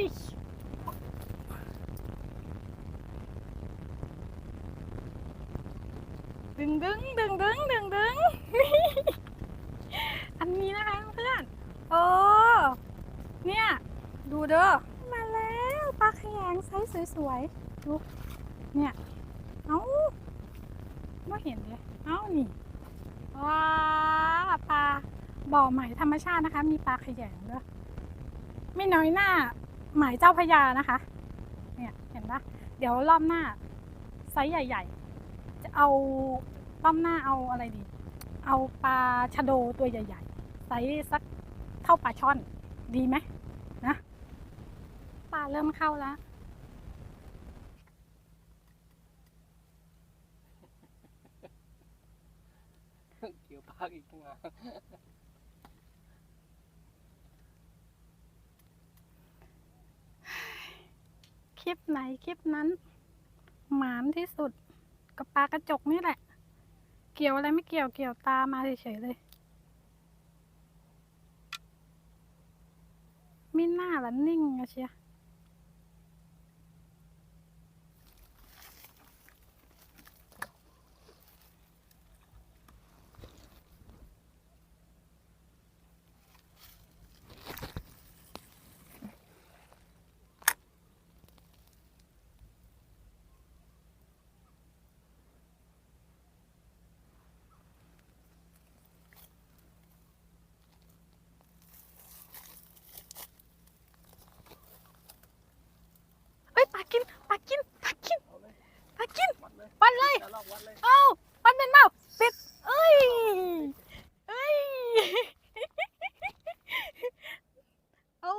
ยดึงดึงดึงดึงดึงดึงอันนี้นะคะเพื่อน โอ้ เนี่ย ดูเด้อ มาแล้วปลาขยงไซส์สวยๆ ดู เนี่ย เอ้าไม่เห็นเลย เอ้านี่ ว้าปลาบ่อใหม่ธรรมชาตินะคะ มีปลาขยงด้วยไม่น้อยหน้า หมายเจ้าพระยานะคะ เนี่ยเห็นปะเดี๋ยวรอบหน้าไซส์ใหญ่ ๆ จะเอารอบหน้าเอาอะไรดี เอาปลาชะโดตัวใหญ่ๆไซส์สักเท่าปลาช่อนดีไหมนะปลาเริ่มเข้าแล้วเกี่ยวปากอีกงานค ลิปไหนคลิปนั้น หมานที่สุด กับปลากระจกนี่แหละ เกี่ยวอะไรไม่เกี่ยวเกี่ยวตามาเฉยๆเลยมิน่าละนิ่งอะเชียเฮ้ยปลากินปลากินปลากินปลากิน วัดเลย ปัน เอ้าปันเป็นเปล่าปิดเอ้ยเอ้ยโอ้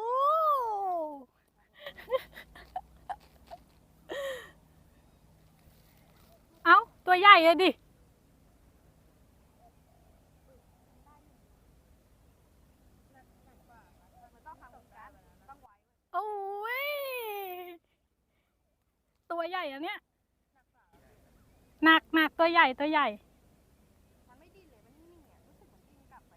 เอ้าตัวใหญ่เลยดิโอ้ยตัวใหญ่อะเนี่ย หนักหนักตัวใหญ่ตัวใหญ่ มันไม่ดิ้นเลยมันนิ่งๆอะรู้สึกเหมือนดิ้นกลับไป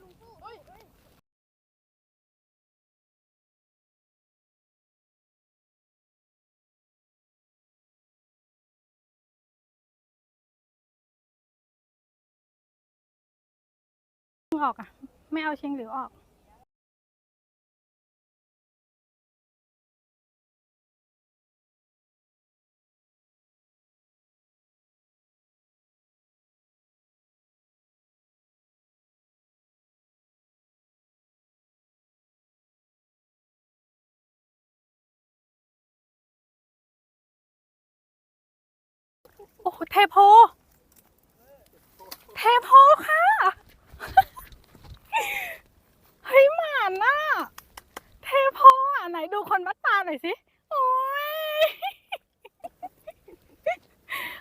ลุงสู้เฮ้ยเฮ้ยออกอะ ไม่เอาเชียงหลิวออก โอ้โหเทโพ เทโพค่ะ เฮ้ยหมาน่ะเทโพอะไหนดูคนวัดตาหน่อยสิ โอ้ย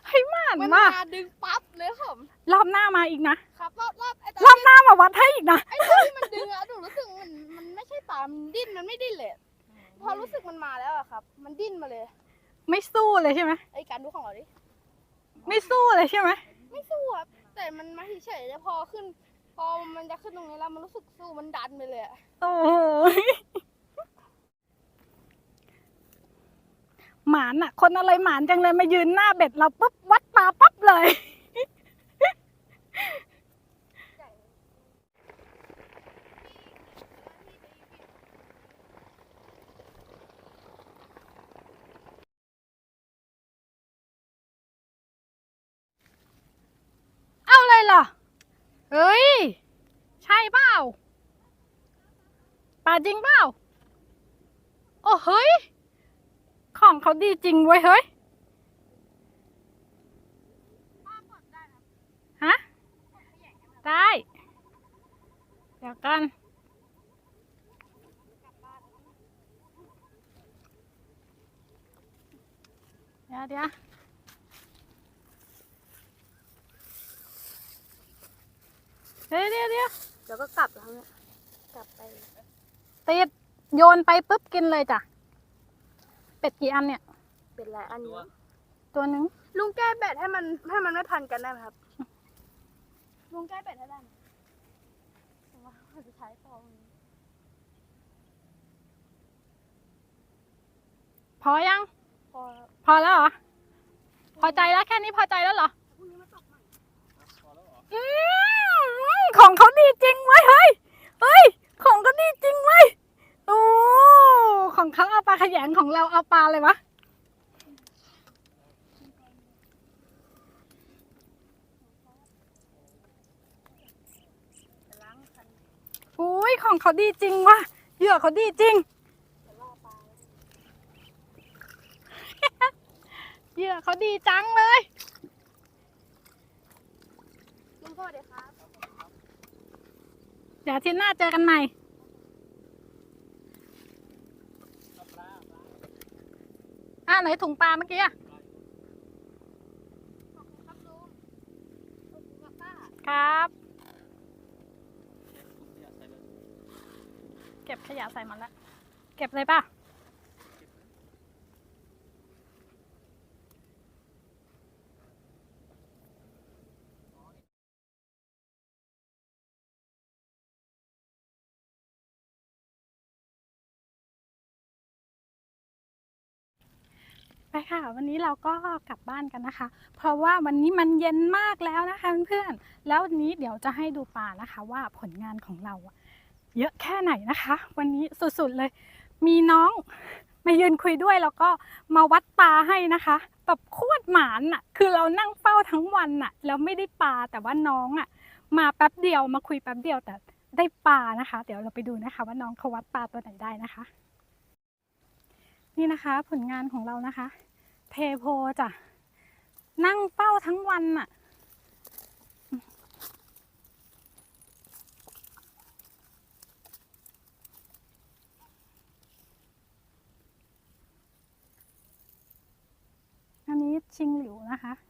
เฮ้ยหมามันน่ะมาดึงปั๊บเลยผมรอบหน้ามาอีกนะ ครับรอบรอบไอ้ตรอบหน้ามาวัดให้อีกนะ ไอ้ตอนที่มันดึงอะหนูรู้สึกมันมันไม่ใช่ปลามันดิ้นมันไม่ดิ้นเลยพอรู้สึกมันมาแล้วอะครับ มันดิ้นมาเลย ไม่สู้เลยใช่ไหมไอ้การดูของเราดิ ไม่สู้เลยใช่ไหมไม่สู้อะแต่มันมาเฉยๆแล้วพอขึ้น พอมันจะขึ้นตรงนี้แล้วมันรู้สึกสู้มันดันไปเลยอะโอ้ยหมานอะคนอะไรหมานจังเลยมายืนหน้าเบ็ดเราปุ๊บวัดปลาปั๊บเลย เอาเลยเหรอ เฮ้ย ใช่เปล่า ปลาจริงเปล่า โอ้เฮ้ย ของเขาดีจริงเว้ยเฮ้ยฮะ ได้ เดี๋ยวกัน เดี๋ยวเดี๋ยวเดี๋ยวเดี๋ยวเดี๋ยวแล้วก็กลับแล้วเนี่ยกลับไป ติดโยนไปปุ๊บกินเลยจ้ะ เป็ดกี่อันเนี่ย เป็นไรอันนี้ ตัวหนึ่งลุงแก้แบตให้มันให้มันไม่พันกันได้ไหมครับ ลุงใกล้เป็ดให้ได้ไหมผมว่าเขาจะใช้ต่อวันนี้พอยัง พอพอแล้วเหรอ พอใจแล้วแค่นี้พอใจแล้วเหรอพรุ่งนี้มาตกใหม่พอแล้วเหรออืมของเขาดีจริงเว้ยเฮ้ยเฮ้ย ของเขาดีจริงเว้ย โอ้ ของเขาเอาปลาขยงของเราเอาปลาเลยวะล้างคันอุ้ยของเขาดีจริงว่ะเหยื่อเขาดีจริงจะล่อปลาเหยื่อเขาดีจังเลยลุงสวัสดีครับเดี๋ยวอาที่หน้าเจอกันใหม่ เอาปลาปลา อ่าไหนถุงปลาเมื่อกี้อะครับเลยเก็บขยะใส่มันแล้ว เก็บเลยป่ะ ไปค่ะ วันนี้เราก็กลับบ้านกันนะคะ เพราะว่าวันนี้มันเย็นมากแล้วนะคะเพื่อนๆแล้ววันนี้เดี๋ยวจะให้ดูปลานะคะ ว่าผลงานของเราเยอะแค่ไหนนะคะ วันนี้สุดๆเลย มีน้องมายืนคุยด้วยแล้วก็มาวัดปลาให้นะคะแบบโคตรหมานอะคือเรานั่งเฝ้าทั้งวันอะแล้วไม่ได้ปลาแต่ว่าน้องอะ มาแป๊บเดียวมาคุยแป๊บเดียวแต่ได้ปลานะคะ เดี๋ยวเราไปดูนะคะ ว่าน้องเขาวัดปลาตัวไหนได้นะคะ นี่นะคะผลงานของเรานะคะ เทโพจ้ะ นั่งเป้าทั้งวันน่ะอันนี้ชิงหลิวนะคะ